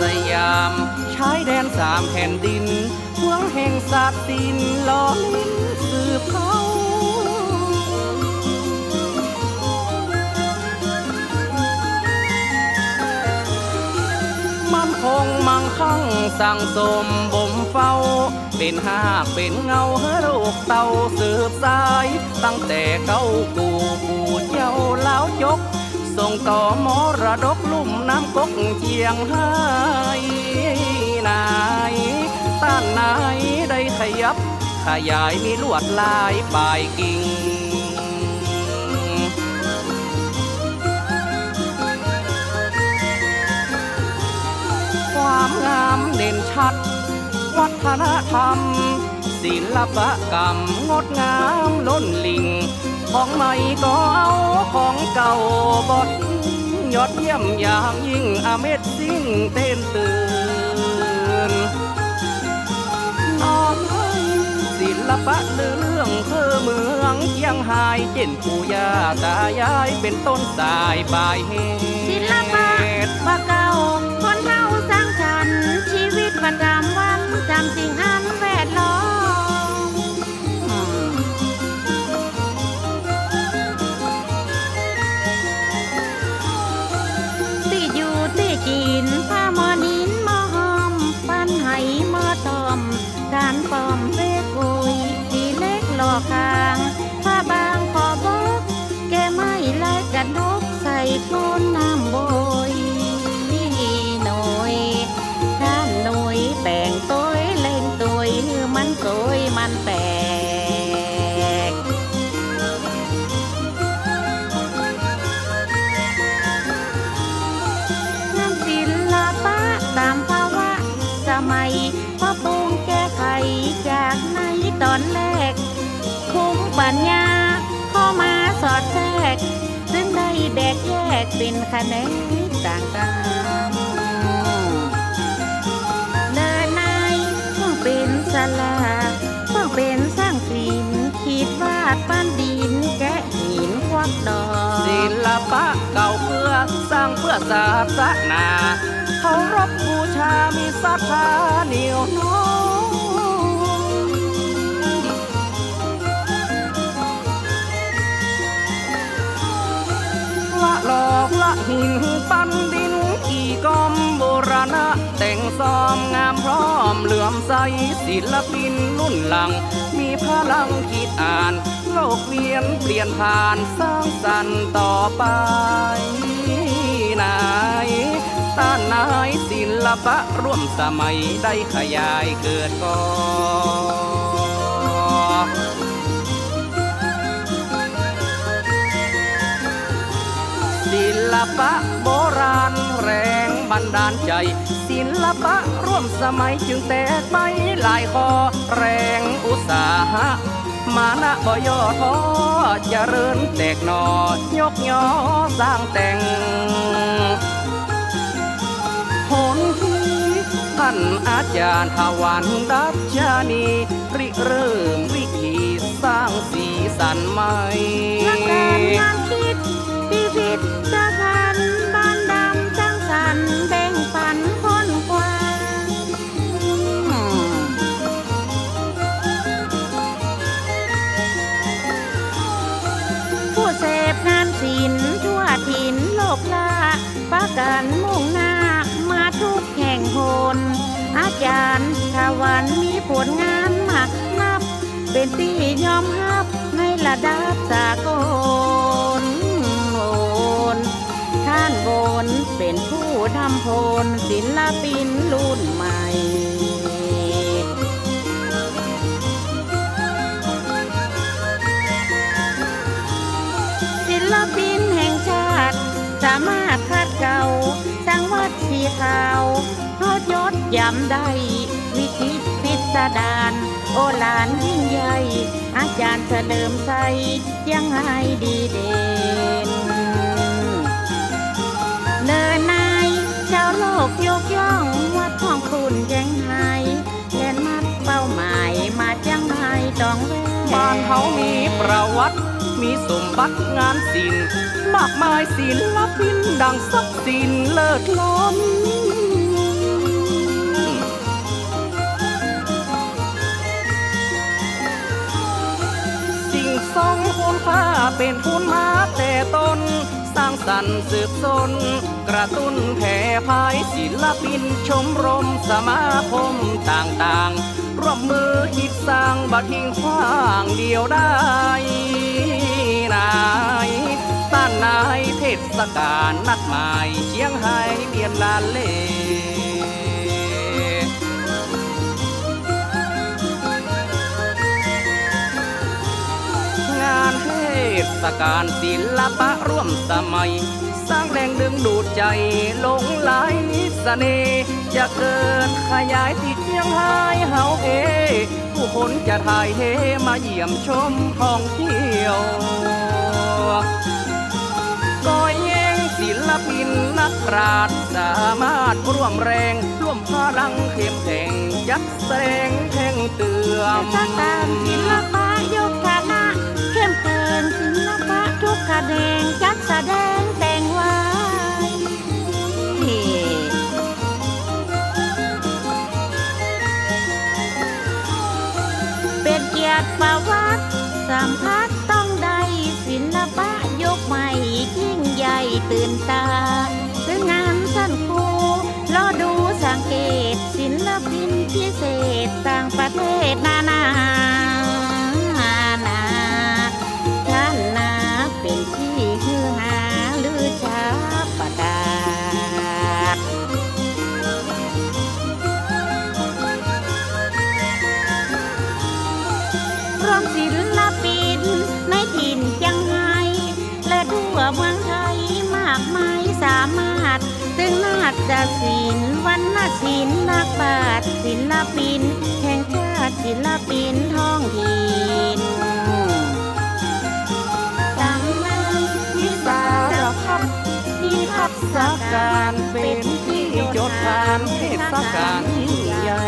สยามชายแดนสามแผ่นดินเมืองแห่งศาสตร์ศิลป์ล้อลิ้นสืบเขามันคงมั่งคั่งสั่งสมบ่มเฝ้า เป็นห้าเป็นเงาเฮโรกเต่าสืบสาย ตั้งแต่เก้ากูปูเจ้าเล้าวจก ส่งต่อมรดกลุ่มน้ำกกเจียงไฮ้นายต้านนายได้ขยับ ขยายมีลวดลายปลายกิ่งความงามเด่นชัด วัฒนธรรม ศิลปกรรมงดงามล้นลิง ของใหม่ก็เอาของเก่าบดยอดเยี่ยมอย่างยิ่งอเมดซิ่งเต้นตื่นน้อมศิลปะเรื่องคือเมืองเชียงหายเจนปู่ย่าตายายเป็นต้นสายปลายเฮ ที่กินผ้ามอนินมอหอมปันไหมอตอม การปอมเปกุยดีเล็กหลอกา แยกเป็นคะแนนต่างๆเนินนายเพิ่งเป็นสลาเพิ่งเป็นสร้างศิลคิดวาดปั้นดินแกะหินควักดอกศิลปะเก่าเพื่อสร้างเพื่อศาสนาเคารพบูชามีศรัทธาเหนียวน้อ กละหินปั้นดินกี่กอมโบราณะ แต่งซ้อมงามพร้อมเหลื่อมใสศิลปินรุ่นหลัง มีพลังคิดอ่าน โลกเวียนเปลี่ยนผ่านสร้างสรรค์ต่อไปนายต้านนายศิลปะร่วมสมัยได้ขยายเกิดก่อ ศิลปะโบราณแรงบันดาลใจ ศิลปะร่วมสมัยจึงแตกไปหลายคอแรงอุตสาหะมานะบ่ยอท้อเจริญแตกหนอยกยอสร้างแต่งหนที่ท่านอาจารย์ทวันดับชานีริเริ่มวิธีสร้างสีสันใหม่ ยอมรับในระดับสากลโอนท่านโบนเป็นผู้ทำโพลศิลปินรุ่นใหม่ศิลปินแห่งชาติ สามารถคาดเก่าสร้างวัดสีขาวทอดยศยำได้วิธีพิสดาร โอฬารยิ่งใหญ่อาจารย์เฉลิมใสยังไงดีเด่นเนินนายชาวโลกยกย่องวัดของคุณแจ้งไห้แลนมัดเป้าหมายมาจังไห้ดองแวบ้านเฮามีประวัติ มีสมบัติงานศิลป์มากมายศิลปินดังสักสินเลิศล้น รงคุณค่าเป็นทุนมาแต่ต้น สร้างสรรค์สืบสน กระตุ้นแผ่พายศิลปินชมรมสมาคมต่างๆ ร่วมมือคิดสร้างบัดทิ้งขว้างเดียวได้นายต้านนายเทศกาลนัดหมายเชียงไฮ้เบียนลานเล ศกาลศิลปะร่วมสมัย สร้างแรงดึงดูดใจหลงไหลเสน่ห์จะเกิดขยายติดเชียงไฮ้เฮาเอ ผู้คนจะถ่ายเทมาเยี่ยมชมท่องเที่ยวก้อยแยงศิลปินนักปราชญ์สามารถร่วมแรงร่วมพลังเข้มแข็งยัดแสงแท่งเตือมสการศิลปะยก แขนงจัดแสดงแต่งไว้เป็นเกียรติประวัติสัมผัสต้องได้ศิลปะยกใหม่ยิ่งใหญ่ตื่นตาถึงงานสั้นครูรอดูสังเกตศิลปินพิเศษต่างประเทศนานานา มศิลปินในถิ่นเชียังไงและทั่วเมืองไทยมากมายสามารถถึงนาฏศิลป์วรรณศิลป์นักปราชญ์ศิลปิน แห่งชาติศิลปินท้องถิ่นดังนั้นวิสารพัดนิทัศสกาการเป็นที่จดทานเทศกาลยิ่งใหญ่